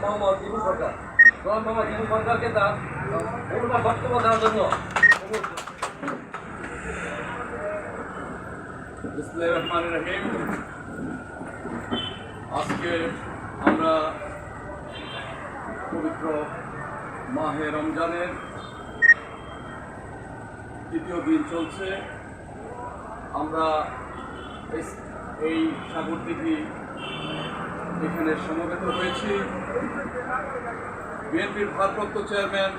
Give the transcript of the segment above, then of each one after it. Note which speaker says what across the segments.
Speaker 1: মোহাম্মদ ইবু সরকার। মোহাম্মদ ইবু সরকারকে তার মূল্যবান বক্তব্য দেওয়ার জন্য
Speaker 2: আজকে আমরা পবিত্র মাহে রমজানের তৃতীয় দিন চলছে। আমরা এই- সাগর দিঘি এখানে সমবেত হয়েছি। বিএনপির ভারপ্রাপ্ত চেয়ারম্যান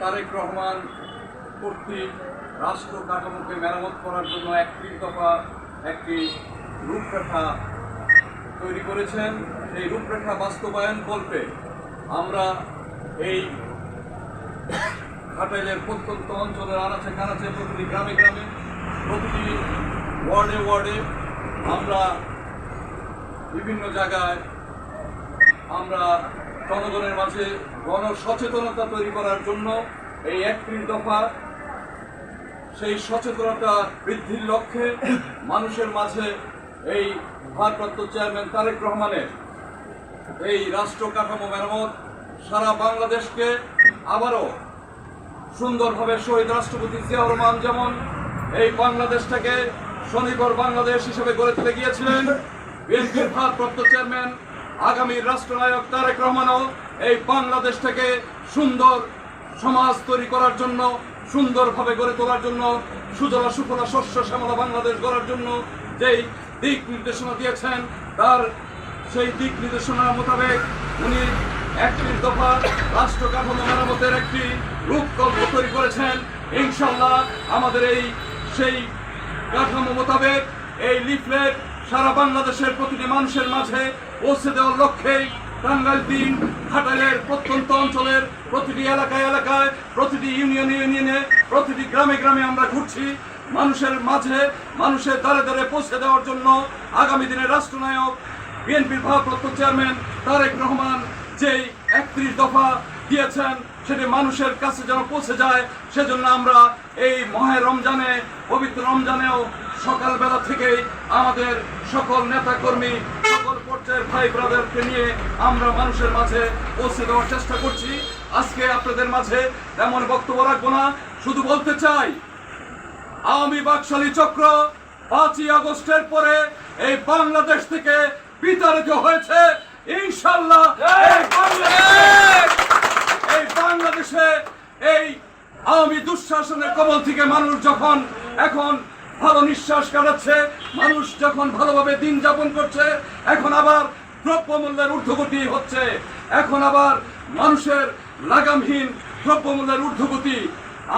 Speaker 2: তারেক রহমান কর্তৃক রাষ্ট্র কাঠামোকে মেরামত করার জন্য একটি দফা একটি রূপরেখা তৈরি করেছেন। এই রূপরেখা বাস্তবায়ন কল্পে আমরা এই ঘাটাইলের প্রত্যন্ত অঞ্চলের আনাচে কানাচে প্রতিটি গ্রামে গ্রামে, প্রতিটি ওয়ার্ডে ওয়ার্ডে আমরা বিভিন্ন জায়গায় আমরা জনগণের মাঝে গণ সচেতনতা তৈরি করার জন্য এই একত্রিশ দফা সেই সচেতনতা বৃদ্ধির লক্ষ্যে মানুষের মাঝে এই ভারপ্রাপ্ত চেয়ারম্যান তারেক রহমানের এই রাষ্ট্র কাঠামো মেরামত সারা বাংলাদেশকে আবারও সুন্দরভাবে শহীদ রাষ্ট্রপতি জিয়াউর রহমান যেমন এই বাংলাদেশটাকে স্বনির্ভর বাংলাদেশ হিসেবে গড়ে তুলে গিয়েছিলেন বিএনপির ভারপ্রাপ্ত চেয়ারম্যান, আগামী রাষ্ট্রনায়ক তারেক রহমানও এই বাংলাদেশটাকে সুন্দর সমাজ তৈরি করার জন্য, সুন্দরভাবে গড়ে তোলার জন্য, সুজলা সুফলা শস্য শ্যামলা বাংলাদেশ গড়ার জন্য যেই দিক নির্দেশনা দিয়েছেন, তার সেই দিক নির্দেশনা মোতাবেক উনি একত্রিশ দফা রাষ্ট্র কাঠামো মেরামতের একটি রূপকল্প তৈরি করেছেন। ইনশাল্লাহ আমাদের এই সেই কাঠামো মোতাবেক এই লিফলেট সারা বাংলাদেশের প্রতিটি মানুষের মাঝে পৌঁছে দেওয়ার লক্ষ্যেই টাঙ্গাইল দিন ঘাটালের প্রত্যন্ত অঞ্চলের প্রতিটি এলাকায় এলাকায়, প্রতিটি ইউনিয়নে ইউনিয়নে, প্রতিটি গ্রামে গ্রামে আমরা ঘুরছি। মানুষের মাঝে, মানুষের দ্বারে দ্বারে পৌঁছে দেওয়ার জন্য আগামী দিনের রাষ্ট্রনায়ক, বিএনপির ভারপ্রাপ্ত চেয়ারম্যান তারেক রহমান যেই একত্রিশ দফা দিয়েছেন, সেটি মানুষের কাছে যেন পৌঁছে যায়, সেজন্য আমরা এই মহে রমজানে, পবিত্র রমজানেও সকালবেলা থেকেই আমাদের সকল নেতাকর্মী, সকল পর্যায়ের ভাই ব্রাদারকে নিয়ে আমরা মানুষের মাঝে পৌঁছে দেওয়ার চেষ্টা করছি। আজকে আপনাদের মাঝে তেমন বক্তব্য রাখব না, শুধু বলতে চাই, আওয়ামী বাকশালী চক্র পাঁচই আগস্টের পরে এই বাংলাদেশ থেকে বিতাড়িত হয়েছে। ইনশাল্লাহ এই বাংলাদেশ, এই বাংলাদেশে এই আওয়ামী দুঃশাসনের কবল থেকে মানুষ যখন এখন ভালো নিঃশ্বাস কাটাচ্ছে, মানুষ যখন ভালোভাবে দিন যাপন করছে, এখন আবার দ্রব্যমূল্যের ঊর্ধ্বগতি হচ্ছে। এখন আবার মানুষের লাগামহীন দ্রব্যমূল্যের ঊর্ধ্বগতি।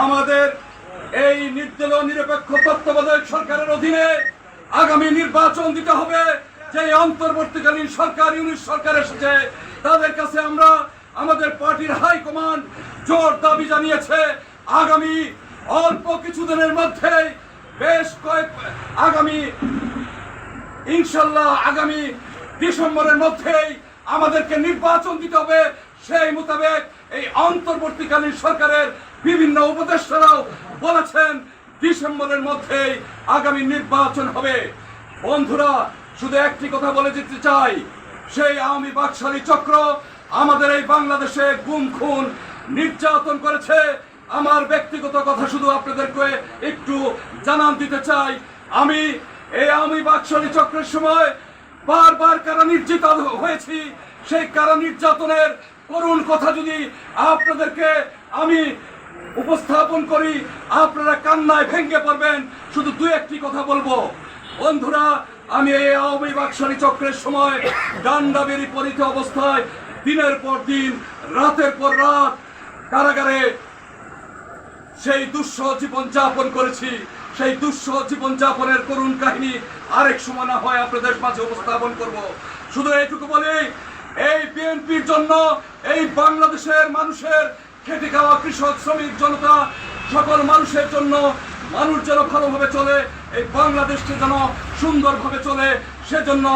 Speaker 2: আমাদের এই নির্দল নিরপেক্ষ, তত্ত্বাবধায়ক সরকারের অধীনে আগামী নির্বাচন দিতে হবে। যে অন্তর্বর্তীকালীন সরকার, ইউনিট সরকার এসেছে, তাদের কাছে আমরা আমাদের পার্টির হাইকমান্ড জোর দাবি জানিয়েছে। আগামী অল্প কিছুদিনের মধ্যে বেশ কয়েক, আগামী, ইনশাল্লাহ আগামী ডিসেম্বরের মধ্যেই আমাদেরকে নির্বাচন দিতে হবে। সেই মোতাবেক এই অন্তর্বর্তীকালীন সরকারের বিভিন্ন উপদেষ্টারাও বলেছেন, ডিসেম্বরের মধ্যেই আগামী নির্বাচন হবে। বন্ধুরা, শুধু একটি কথা বলে যেতে চাই, সেই আওয়ামী বাকশালী চক্র আমাদের এই বাংলাদেশে গুম, খুন, নির্যাতন করেছে। আমার ব্যক্তিগত কথা শুধু আপনাদেরকে একটু জানান দিতে চাই। আমি এই আওয়ামী বাকশালী চক্রের সময় বারবার কারা নির্যাতিত হয়েছি, সেই কারা নির্যাতনের করুণ কথা যদি আপনাদেরকে আমি উপস্থাপন করি, আপনারা কান্নায় ভেঙ্গে পড়বেন। শুধু দু একটি কথা বলব। বন্ধুরা, আমি এই আওয়ামী বাকশালী চক্রের সময় ডান্ডা বেরি অবস্থায় দিনের পর দিন, রাতের পর রাত কারাগারে সেই দুঃসহ জীবন যাপন করেছি। সেই দুঃসহ জীবন যাপনের করুণ কাহিনী আরেক সময় না হয় আপনাদের মাঝে উপস্থাপন করব। শুধু এইটুকু বলি, এই বিএনপির জন্য এই বাংলাদেশের মানুষের খেটে খাওয়া কৃষক, শ্রমিক, জনতা, সকল মানুষের জন্য মানুষ যেন ভালোভাবে চলে, এই বাংলাদেশকে যেন সুন্দরভাবে চলে, সেজন্য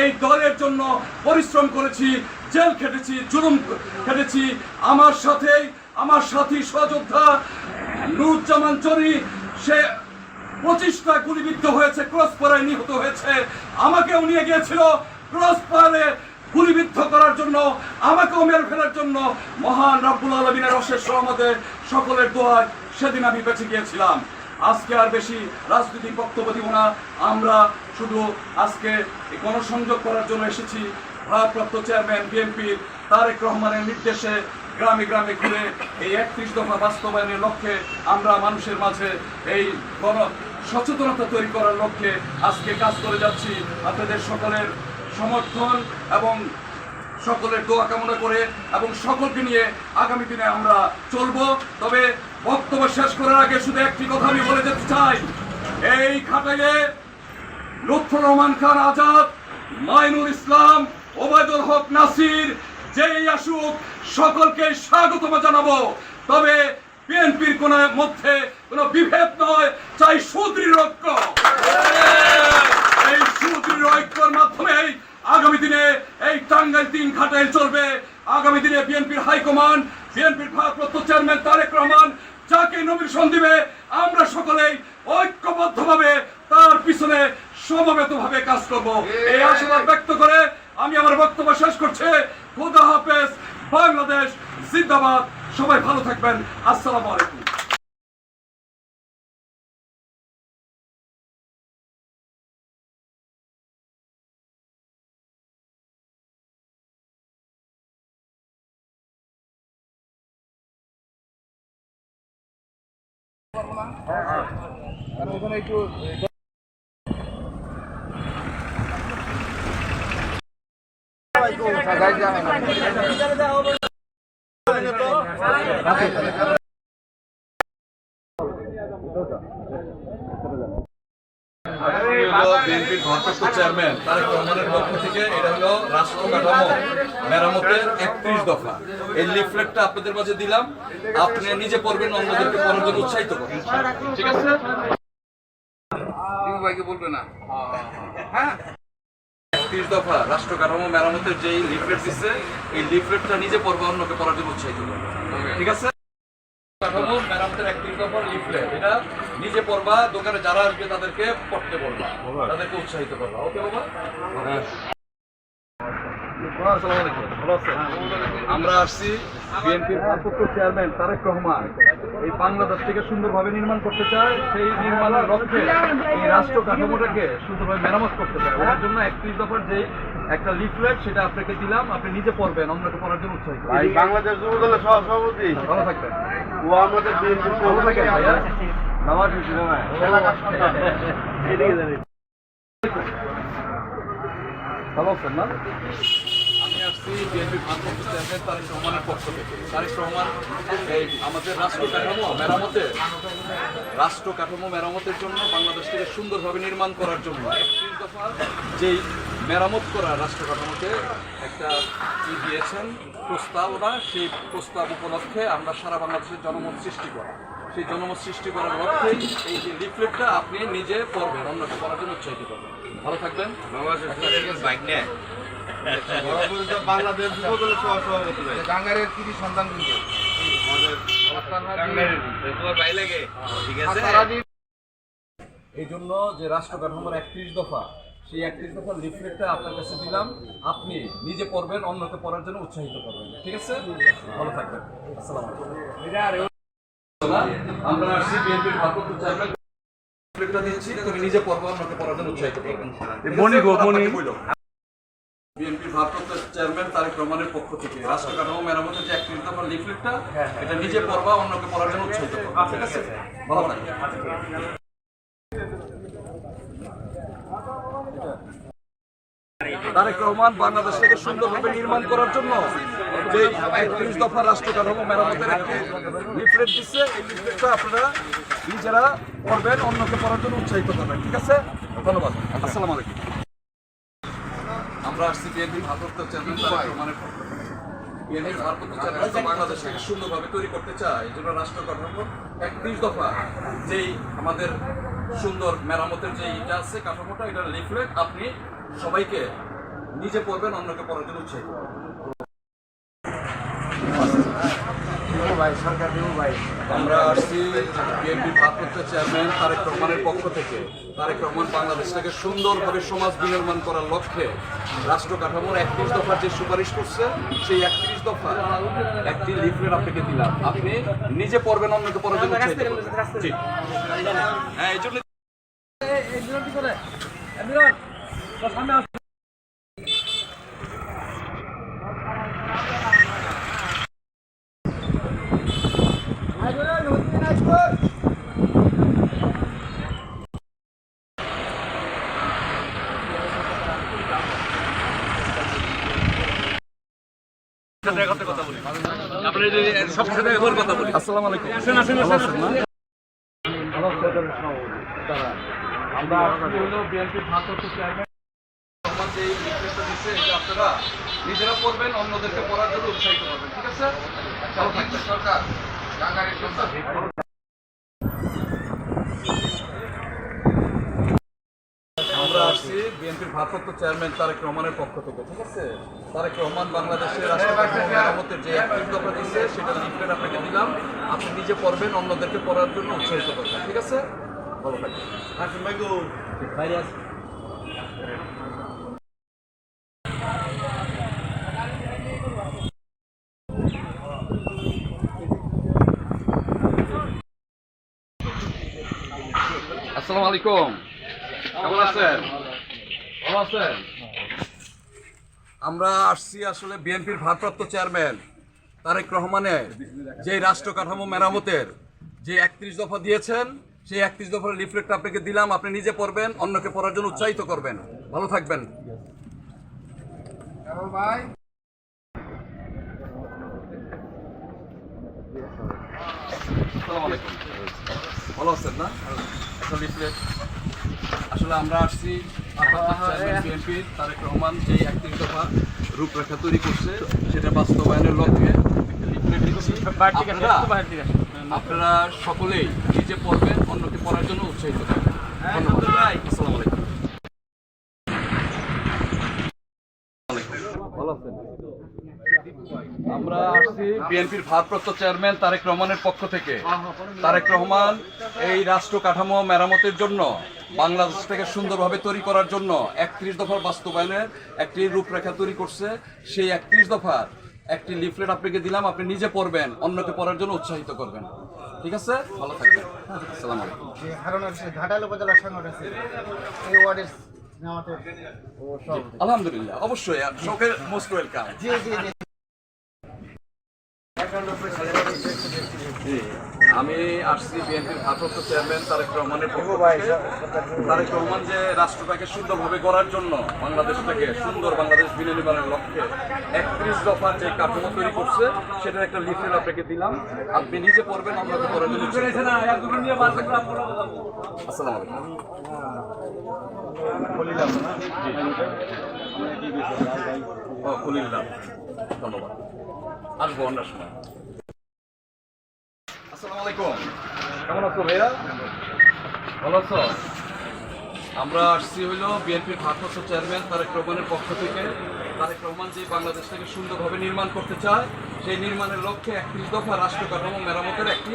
Speaker 2: এই দলের জন্য পরিশ্রম করেছি, জেল খেটেছি, জুলুম খেটেছি। আমার সাথেই, আমার সাথী সহযোদ্ধা নুরুজ্জামান চরি সে পঁচিশটা গুলিবিদ্ধ হয়েছে ক্রস পরায় নিহত হয়েছে। আমাকেও নিয়ে গিয়েছিল ক্রস ফায়ারে গুলিবিদ্ধ করার জন্য, আমাকেও মেরে ফেলার জন্য। মহান রাব্বুল আলমিনের অশেষ সহমতে সকলের দোয়ায় সেদিন আমি বেঁচে গিয়েছিলাম। আজকে আর বেশি রাজনৈতিক বক্তব্য দিব না। আমরা শুধু আজকে গণসংযোগ করার জন্য এসেছি। ভারপ্রাপ্ত চেয়ারম্যান, বিএনপির তারেক রহমানের নির্দেশে গ্রামে গ্রামে ঘুরে এই একত্রিশ দফা বাস্তবায়নের লক্ষ্যে আমরা মানুষের মাঝে এই গণ সচেতনতা তৈরি করার লক্ষ্যে আজকে কাজ করে যাচ্ছি। আপনাদের সকলের সমর্থন এবং সকলের দোয়া কামনা করে এবং সকলকে নিয়ে আগামী দিনে আমরা চলবো। তবে বক্তব্য শেষ করার আগে শুধু একটি কথা আমি বলে যেতে চাই। এই খাটাইয়ে লুৎফর রহমান খান আজাদ, মাইনুল ইসলাম, ওবায়দুল হক নাসির, যেই আসুক সকলকে স্বাগতম জানাব। তবে বিএনপির কোন মধ্যে কোনো বিভেদ নয়, চাই সুদৃঢ় ঐক্য। এই সুদৃঢ় ঐক্যর মাধ্যমেই আগামী দিনে এই টাঙ্গাইল তিন খাটাইল চলবে। আগামী দিনে বিএনপির হাইকমান্ড, বিএনপির ভারপ্রাপ্ত চেয়ারম্যান তারেক রহমান যাকে নমিনেশন দিবে, আমরা সকলেই ঐক্যবদ্ধভাবে তার পিছনে সমবেতভাবে কাজ করব। এই আশীর্বাদ ব্যক্ত করে আমি আমার বক্তব্য শেষ করছি। খুদা হাফেজ। বাংলাদেশ জিন্দাবাদ। সবাই ভালো থাকবেন। আসসালামু আলাইকুম। বিএনপির মেরামতের একত্রিশ দফা এই লিফলেটটা আপনাদের মাঝে দিলাম আপনি নিজে পড়বেন অন্যদেরকে পড়ার জন্য উৎসাহিত করবেন ঠিক আছে বলবে না। হ্যাঁ। একত্রিশ দফা রাষ্ট্র কাঠামো মেরামতের যে লিফলেট দিচ্ছে এই লিফলেটটা নিজে পড়বে অন্যকে পড়ার জন্য উৎসাহিত করবে ঠিক আছে? কাঠামো মেরামতের একত্রিশ দফা লিফলেট এটা নিজে পড়বা দোকানে যারা আসবে তাদেরকে পড়তে বলবা তাদেরকে উৎসাহিত করবা। ওকে বাবা? আমরা আসছি বিএনপির ভারপ্রাপ্ত চেয়ারম্যান তারেক রহমান। এই বাংলাদেশ থেকে সুন্দরভাবে নির্মাণ করতে চায় সেই নির্মাণের লক্ষ্যে এই রাষ্ট্র কাঠামোটাকে সুন্দরভাবে মেরামত করতে চায়। ওটার জন্য একত্রিশ দফার যে একটা লিফলেট সেটা আপনাকে দিলাম। আপনি নিজে পড়বেন অন্যকে পড়ার জন্য উৎসাহিত।
Speaker 3: বাংলাদেশ যুব দলের সহসভাপতি।
Speaker 2: ভালো থাকবেন।
Speaker 3: ও আমাদের বিএনপির
Speaker 2: ভালো থাকেন ভাইয়া।
Speaker 3: নামাজ
Speaker 2: ভালো আছেন না? রাষ্ট্র কাঠামো মেরামতের জন্য বাংলাদেশ থেকে সুন্দরভাবে নির্মাণ করার জন্য যেই মেরামত করা রাষ্ট্র কাঠামোতে একটা ই দিয়েছেন, প্রস্তাবনা, সেই প্রস্তাব উপলক্ষে আমরা সারা বাংলাদেশের জনমত সৃষ্টি করা। সেই জনমত সৃষ্টি করার লক্ষ্যেই এই যে লিফলেটটা আপনি নিজে পড়বেন অন্যকে পড়ার জন্য উৎসাহিত করবেন। ভালো থাকবেন।
Speaker 3: বাংলাদেশ যুব সহসভাপতি ভাই
Speaker 4: গাঙ্গারের কৃতি সন্তান কিন্তু
Speaker 2: এই জন্য যে রাষ্ট্র কাঠামোর একত্রিশ দফা সেই একত্রিশ দফার লিফলেটটা আপনার কাছে দিলাম। আপনি নিজে পড়বেন অন্যকে পড়ার জন্য উৎসাহিত করবেন। ঠিক আছে? ভালো থাকবেন। আসসালামু আমরা আসছি বিএনপির ভারপ্রাপ্ত চেয়ারম্যান। দিচ্ছি তুমি নিজে পড়বা অন্যকে পড়ার জন্য উৎসাহিত করবেন
Speaker 3: মনি গো, মনি।
Speaker 2: বিএনপির ভারপ্রাপ্ত চেয়ারম্যান তারেক রহমানের পক্ষ থেকে রাষ্ট্র কাঠামো মেরামতের যে একত্রিশ দফার লিফলেটটা এটা নিজে পড়বা অন্যকে পড়ার জন্য উৎসাহিত করবা। ঠিক আছে। ভালো থাকবেন। তারেক রহমান বাংলাদেশ থেকে সুন্দরভাবে নির্মাণ করার জন্য যে একত্রিশ দফা রাষ্ট্র কাঠামো মেরামতের একটি লিফলেট দিচ্ছে এই লিফলেটটা আপনারা নিজেরা পড়বেন অন্যকে পড়ার জন্য উৎসাহিত করবেন ঠিক আছে? ধন্যবাদ। আসসালামু আলাইকুম। আমরা আসছি বিএনপি ভারপ্রাপ্ত চেয়ারম্যান তারেক রহমানের ভারপ্রাপ্ত চেয়ারম্যান তো বাংলাদেশকে সুন্দরভাবে তৈরি করতে চায়। এই জন্য রাষ্ট্র কাঠামো একত্রিশ দফা যেই আমাদের সুন্দর মেরামতের যে ইটা আছে, কাঠামোটা, এটা লিফলেট আপনি সবাইকে নিজে পড়বেন, অন্যকে পড়ার জন্য উৎসাহিত
Speaker 4: ভাই সরকার দেবো ভাই।
Speaker 2: আমরা আসছি বিএনপি ভারপ্রাপ্ত চেয়ারম্যান তারেক রহমানের পক্ষ থেকে। তারেক রহমান বাংলাদেশটাকে সুন্দরভাবে সমাজ বিনির্মাণ করার লক্ষ্যে রাষ্ট্র কাঠামোর একত্রিশ দফার যে সুপারিশ করছে সেই একত্রিশ দফা একটি লিফলেট আপনাকে দিলাম। আপনি নিজে পড়বেন অন্যকে পড়ার জন্য উৎসাহিত করবেন। আপনারা নিজেরা পড়বেন অন্যদেরকে পড়ার জন্য উৎসাহিত করবেন ঠিক আছে সরকার আমরা আসছি বিএনপির ভারপ্রাপ্ত চেয়ারম্যান তারেক রহমানের পক্ষ থেকে ঠিক আছে? তারেক রহমান বাংলাদেশের রাষ্ট্রপতি যে একত্রিশ দফা দিচ্ছে সেটা লিফলেট আপনাকে দিলাম। আপনি নিজে পড়বেন অন্যদেরকে পড়ার জন্য উৎসাহিত করবেন ঠিক আছে? ভালো থাকবেন। আসসালামু আলাইকুম। কেমন আছেন? আছেন? আমরা আসছি আসলে বিএনপির ভারপ্রাপ্ত চেয়ারম্যান তারেক রহমানের যে রাষ্ট্র কাঠামো মেরামতের যে একত্রিশ দফা দিয়েছেন সেই একত্রিশ দফার লিফলেটটা আপনাকে দিলাম আপনি নিজে পড়বেন অন্যকে পড়ার জন্য উৎসাহিত করবেন। ভালো থাকবেন। ভালো আছেন না? একটা লিফলেট আসলে আমরা আসছি বিএনপি তারেক রহমান যে একত্রিশ দফা রূপরেখা তৈরি করছে সেটা বাস্তবায়নের লক্ষ্যে আপনারা- সকলেই নিজে পড়বেন অন্যকে পড়ার জন্য উৎসাহিত করবেন ধন্যবাদ। আসসালামু আলাইকুম। আমরা আসছি বিএনপির ভারপ্রাপ্ত চেয়ারম্যান তারেক রহমানের পক্ষ থেকে। তারেক রহমান এই রাষ্ট্র কাঠামো মেরামতের জন্য বাংলাদেশটাকে সুন্দরভাবে তৈরি করার জন্য একত্রিশ দফার বাস্তবায়নের একটি রূপরেখা তৈরি করছে। সেই একত্রিশ দফার একটি লিফলেট আপনাকে দিলাম আপনি নিজে পড়বেন অন্যকে পড়ার জন্য উৎসাহিত করবেন। ঠিক আছে? ভালো থাকবেন। আসসালামু আলাইকুম।
Speaker 4: ঘাটাল সংগঠন এই ওয়ার্ডের
Speaker 2: আলহামদুলিল্লাহ অবশ্যই মোস্ট ওয়েলকাম।
Speaker 4: জি জি,
Speaker 2: আমি আসছি বিএনপির ভারপ্রাপ্ত চেয়ারম্যান তারেক রহমানের পক্ষ তারেক রহমান যে রাষ্ট্রটাকে সুন্দরভাবে গড়ার জন্য বাংলাদেশটাকে সুন্দর বাংলাদেশ বিনির্মাণের লক্ষ্যে একত্রিশ দফার যে কাঠামো তৈরি করছে সেটার একটা লিফলেট আপনাকে দিলাম। আপনি নিজে পড়বেন আপনাকে পড়ার জন্য। আসসালামু আলাইকুম। ও খুলিল্লাহ ধন্যবাদ। আসব অন্যার সময়। আমরা আসছি হইল বিএনপির ভারপ্রাপ্ত চেয়ারম্যান তারেক রহমানের পক্ষ থেকে। তারেক রহমান যে বাংলাদেশটাকে সুন্দরভাবে নির্মাণ করতে চায়, সেই নির্মাণের লক্ষ্যে একত্রিশ দফা রাষ্ট্র কাঠামো মেরামতের একটি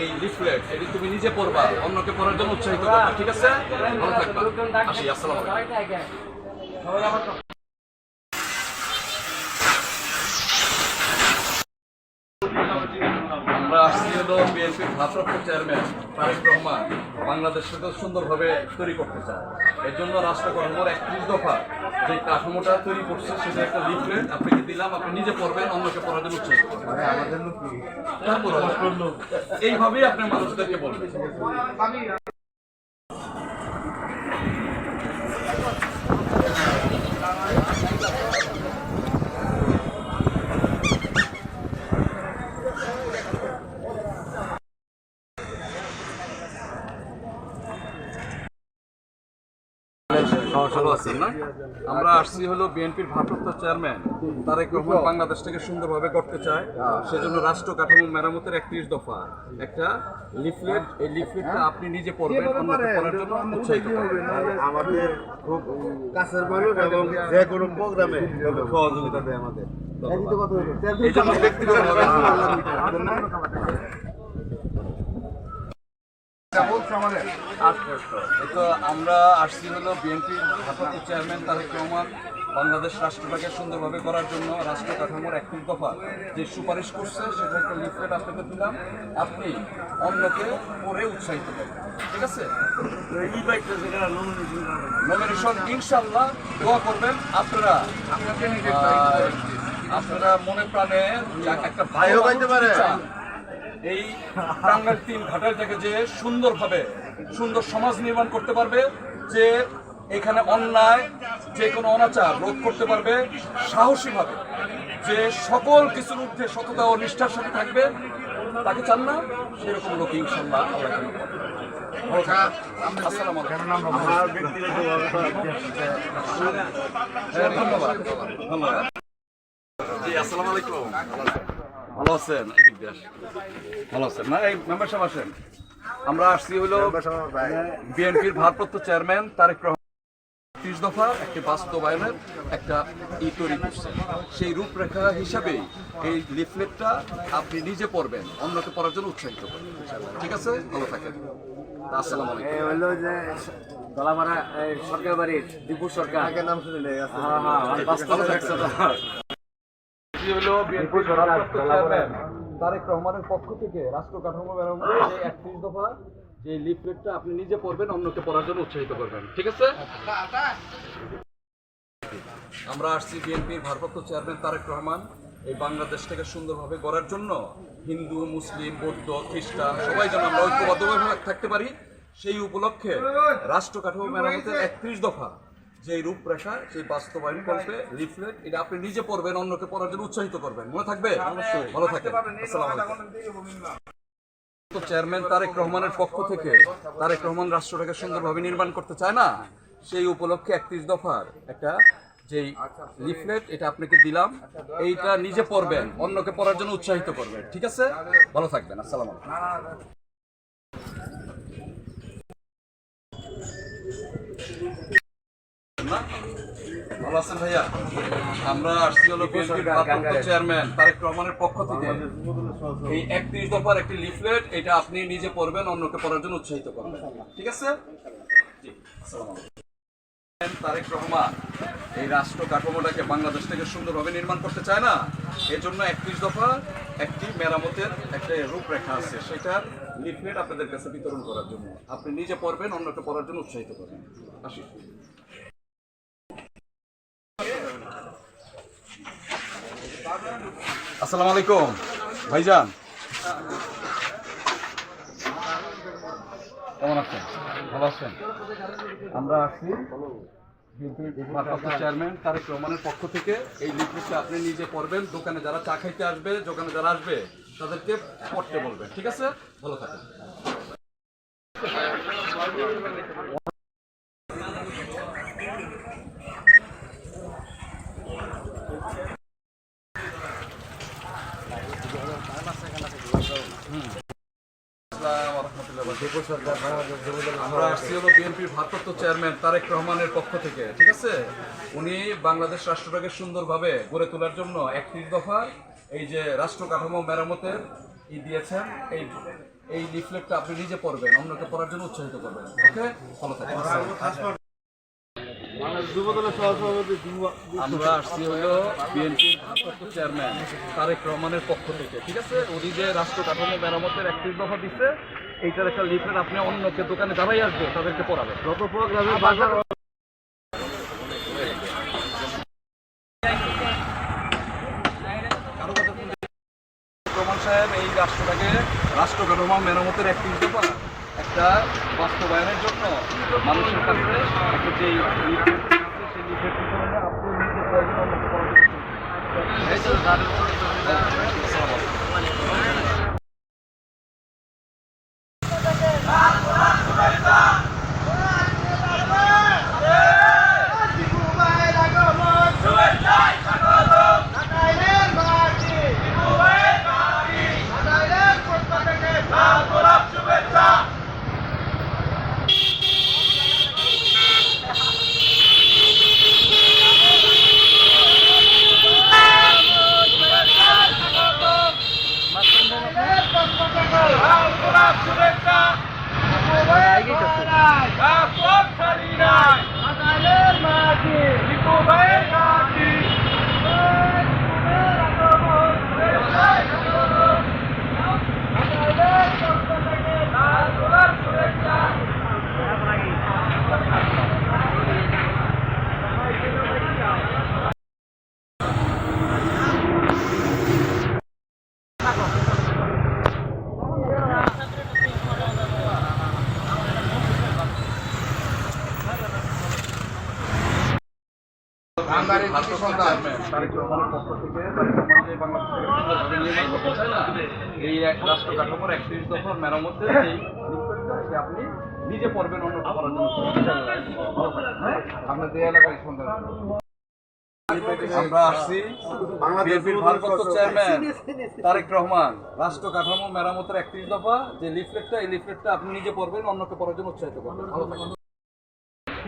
Speaker 2: এই লিফলেট, এটি তুমি নিজে পড়বা, অন্যকে পড়ার জন্য উৎসাহিত ঠিক আছে? ভালো থাকবা। আসি আসসালামু হলো বিএনপির ভারপ্রাপ্ত চেয়ারম্যান তারেক রহমান বাংলাদেশকে সুন্দরভাবে তৈরি করতে চায়। এর জন্য রাষ্ট্রকর্মর একত্রিশ দফা যে কাঠামোটা তৈরি করছে সেটা একটা লিফলেট আপনাকে দিলাম আপনি নিজে পড়বেন অন্যকে পড়ার জন্য উৎসাহিত করবেন এইভাবেই আপনি মানুষদেরকে বলবেন ভালো আছেন না? আমরা আসছি হলো বিএনপির ভারপ্রাপ্ত চেয়ারম্যান তারেক রহমান বাংলাদেশটাকে সুন্দরভাবে করতে চায়। সেজন্য রাষ্ট্র কাঠামো মেরামতের একত্রিশ দফা। একটা লিফলেট এই লিফলেটটা আপনি নিজে পড়বেন অন্যকে পড়ার জন্য উৎসাহিত
Speaker 4: আমাদের খুব কাছের মানুষ এবং যে কোনো প্রোগ্রামে সহযোগিতা দেয় আমাদের।
Speaker 2: এই জন্য ব্যক্তিগতভাবে এই তো আমরা আসছি হলো বিএনপির ভারপ্রাপ্ত চেয়ারম্যান তারেক রহমান বাংলাদেশ রাষ্ট্রটাকে সুন্দরভাবে করার জন্য রাষ্ট্র কাঠামোর একটি দফা যে সুপারিশ করছে সেটা একটা লিফলেট আপনাকে দিলাম। আপনি অন্যকে পড়ে উৎসাহিত করবেন। ঠিক আছে? নমিনেশন ইনশাল্লাহ দোয়া করবেন আপনারা। আপনারা মনে প্রাণে একটা
Speaker 3: ভাইও পাইতে পারে।
Speaker 2: এই টাঙ্গাইল তিন ঘাটাল থেকে যে সুন্দরভাবে সুন্দর সমাজ নির্মাণ করতে পারবে যে এখানে অন্যায় যে কোনো অনাচার রোধ করতে পারবে সাহসীভাবে যে সকল কিছুর ঊর্ধ্বে সততা ও নিষ্ঠার সাথে থাকবে তাকে চান না সেরকম লোক ইনশাল্লাহ। আসসালামু আলাইকুম। হ্যাঁ, ধন্যবাদ ধন্যবাদ। জি আসসালামু আলাইকুম। ভালো আছেন? এদিক দিয়ে ভালো আছেন? না এই মেম্বার সাহেব আসেন। আমরা আসছি হলো বিএনপির ভারপ্রাপ্ত চেয়ারম্যান তারেক রহমান। ত্রিশ দফা একটি বাস্তবায়নের একটা ই তৈরি করছে। সেই রূপরেখা হিসাবেই এই লিফলেটটা আপনি নিজে পড়বেন অন্যকে পড়ার জন্য উৎসাহিত করবেন। ঠিক আছে? ভালো থাকেন। আসসালামু আলাইকুম।
Speaker 5: এই হলো যে দলামারা সরকার বাড়ির দীপু সরকার।
Speaker 4: নাম শুনলে
Speaker 5: হ্যাঁ হ্যাঁ আমি বাস্তবে দেখছ তো
Speaker 2: এটি হলো চেয়ারম্যান। তারেক রহমানের পক্ষ থেকে রাষ্ট্র কাঠামো মেরামতের যে একত্রিশ দফা যে লিফলেটটা আপনি নিজে পড়বেন অন্যকে পড়ার জন্য উৎসাহিত করবেন। ঠিক আছে? আমরা আসছি বিএনপির ভারপ্রাপ্ত চেয়ারম্যান তারেক রহমান। এই বাংলাদেশটাকে সুন্দরভাবে গড়ার জন্য হিন্দু মুসলিম বৌদ্ধ খ্রিস্টান সবাই যেন আমরা ঐক্যবদ্ধভাবে থাকতে পারি সেই উপলক্ষে রাষ্ট্র কাঠামো মেরামতের একত্রিশ দফা যে রূপরেখা সেই বাস্তবায়ন করবে লিফলেট এটা আপনি নিজে পড়বেন অন্যকে পড়ার জন্য উৎসাহিত করবেন। মনে থাকবে? ভালো থাকবেন আসসালামু আলাইকুম। তো চেয়ারম্যান তারেক রহমানের পক্ষ থেকে তারেক রহমান রাষ্ট্রটাকে সুন্দরভাবে নির্মাণ করতে চায় না? সেই উপলক্ষে একত্রিশ দফার একটা যেই লিফলেট এটা আপনাকে দিলাম। এইটা নিজে পড়বেন অন্যকে পড়ার জন্য উৎসাহিত করবেন। ঠিক আছে? ভালো থাকবেন। আসসালাম ভালো আছেন ভাইয়া? আমরা আসছি হলো বিএনপির ভারপ্রাপ্ত চেয়ারম্যান তারেক রহমানের পক্ষ থেকে। এই একত্রিশ দফার একটি লিফলেট এটা আপনি নিজে পড়বেন অন্যকে পড়ার জন্য উৎসাহিত করবেন। ঠিক আছে। তারেক রহমান এই রাষ্ট্র কাঠামোটাকে বাংলাদেশ থেকে সুন্দরভাবে নির্মাণ করতে চায় না? এর জন্য একত্রিশ দফা একটি মেরামতের একটা রূপরেখা আছে। সেটার লিফলেট আপনাদের কাছে বিতরণ করার জন্য। আপনি নিজে পড়বেন অন্যকে পড়ার জন্য উৎসাহিত করবেন। আসি। আসসালামু আলাইকুম। ভাইজান। কেমন আছেন? ভালো আছেন? আমরা আছি চেয়ারম্যান তারেক রহমানের পক্ষ থেকে। এই লিফলেটটা আপনি নিজে পড়বেন দোকানে যারা চা খাইতে আসবে, দোকানে যারা আসবে, তাদেরকে পড়তে বলবেন। ঠিক আছে? ভালো থাকেন। রহমানের ঠিক আছে? উনি বাংলাদেশ রাষ্ট্রটাকে সুন্দরভাবে গড়ে তোলার জন্য একত্রিশ দফা এই যে রাষ্ট্র কাঠামো মেরামতের ই দিয়েছেন, এই এই লিফলেটটা আপনি নিজে পড়বেন অন্যকে পড়ার জন্য উৎসাহিত করবেন, ওকে? ভালো থাকবেন। আমরা আসছি হলো বিএনপির ভারপ্রাপ্ত চেয়ারম্যান তারেক রহমানের পক্ষ থেকে ঠিক আছে? উনি যে রাষ্ট্র কাঠামো মেরামতের একত্রিশ দফা দিচ্ছে এইটার একটা লিফলেট আপনি অন্যকে দোকানে যারাই আসবে তাদেরকে পড়াবেন। যত প্রোগ্রামের বাজার সাহেব এই রাষ্ট্রটাকে রাষ্ট্র কাঠামো মেরামতের একটি দফা একটা বাস্তবায়নের জন্য মানুষের কাছে একটা যে Bravo! এই এক রাষ্ট্র কাঠামোর একত্রিশ দফার মেরামতের আপনি নিজে পড়বেন অন্য জন্য হ্যাঁ?
Speaker 3: এলাকায় সন্তান
Speaker 2: আমরা আসছি বিএনপির ভারপ্রাপ্ত চেয়ারম্যান তারেক রহমান। রাষ্ট্র কাঠামো মেরামতের একত্রিশ দফা যে লিফলেটটা এই লিফলেটটা আপনি নিজে পড়বেন অন্যকে পড়ার জন্য উৎসাহিত করবেন।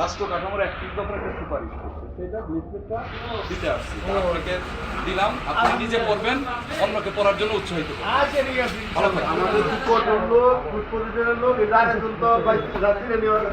Speaker 2: রাষ্ট্র কাঠামোর একটি দফার একটা সুপারিশ করছে। সেটা লিফলেটটা দিতে আসছি। আপনাকে দিলাম আপনি নিজে পড়বেন অন্যকে পড়ার জন্য উৎসাহিত করবেন। ভালো থাকবেন।
Speaker 4: আমাদের দুপুর লোক দুপুরের লোক রাতে তুলতো রাত্রিরে নেওয়ার